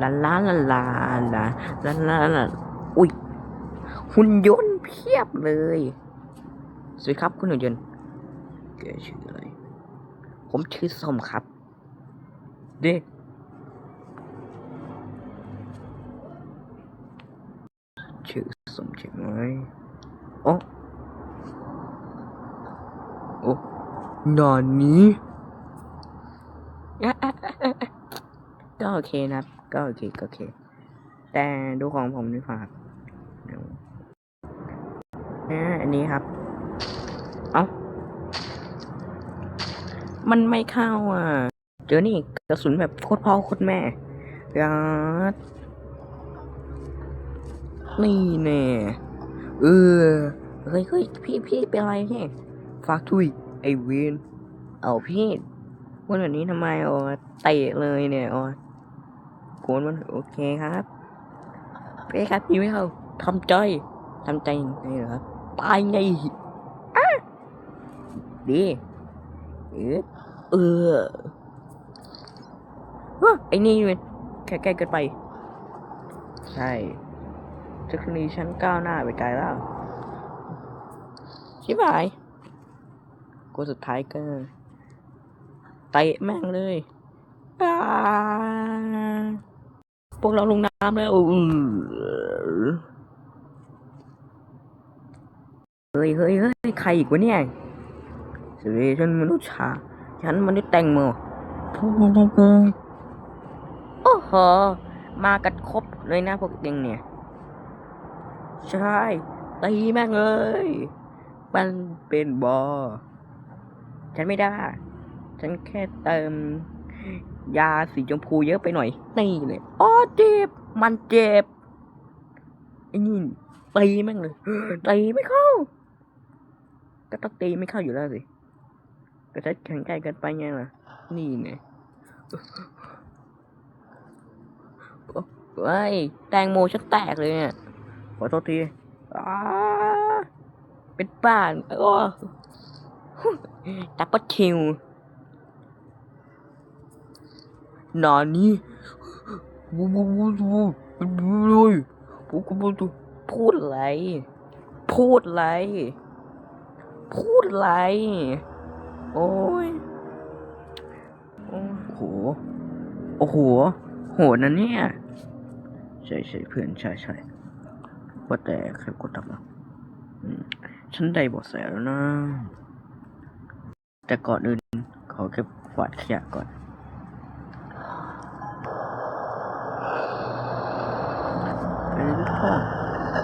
ลาลาลาลาลาลาลาลาอุ้ยหุ่นยนต์เพียบเลย สวัสดีครับคุณหุ่นยนต์แกชื่ออะไร ผมชื่อส้มครับ เด็กชื่อส้มใช่ไหมโอ้โอ้นอนนี้ ก็ โอเคนะครับ ก็โอเคก็โอเค แต่ดูของผมดีกว่าครับเดี๋ยวอ่าอันนี้ครับ เอ้า มันไม่เข้าอะ เจอนี่กระสุนแบบโคตรพ่อโคตรแม่ยัดนี่แน่เออ เฮ้ยเฮ้ยพี่พี่เป็นอะไรพี่ฝากทุยไอเวนเอาพี่วันแบบนี้ทำไมอ๋อเตะเลยเนี่ยอ๋อ โกนมันโอเคครับพี่ครับพี่ไม่เข้าทำใจทำใจไงเหรอครับตายไงดีเออเออไอ้นี่มันแค่ใกล้เกินไป ใช่เทคโนโลยีชั้นก้าวหน้าไปไกลแล้วชิบายกูสุดท้ายก็เตะแม่งเลยอ้า พวกเราลงน้ำแล้วเฮ้ยเฮ้ยเฮ้ยใครอีกวะเนี่ยสวีฉันมนุษย์ชาฉันมนุษย์แตงโมโอ้โห มากันครบเลยนะพวกเองเนี่ย ใช่ตีแม่งเลย มันเป็นบอ ฉันไม่ได้ ฉันแค่เติม ยาสีชมพูเยอะไปหน่อย นี่เลยอ๋อเจ็บ มันเจ็บไอ้นี่ตีแม่งเลยตีไม่เข้า ก็ต้องตีไม่เข้าอยู่แล้วสิก็จะแข็งใจเกินไปไงล่ะ นี่ไงเฮ้ยแตงโมฉันแตกเลยเนี่ย ขอโทษทีเป็นบ้านโอ้ดับเบิลคิว นอนนี้บูบูบูบูบูเลยบูบูบูพูดอะไร พูดอะไร พูดอะไร โอ้ย โอ้โห โอ้โห โหนะเนี่ย ใช่ใช่เพื่อนใช่ใช่ว่าแต่ใครกดตับอะฉันได้เบทแสแล้วนะ แต่ก่อนอื่นขอเก็บกวาดขยะก่อน Ừ. Ừ.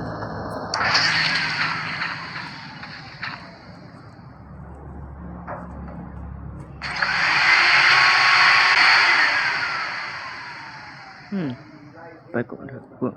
Hmm. phải cũng được. Vâng.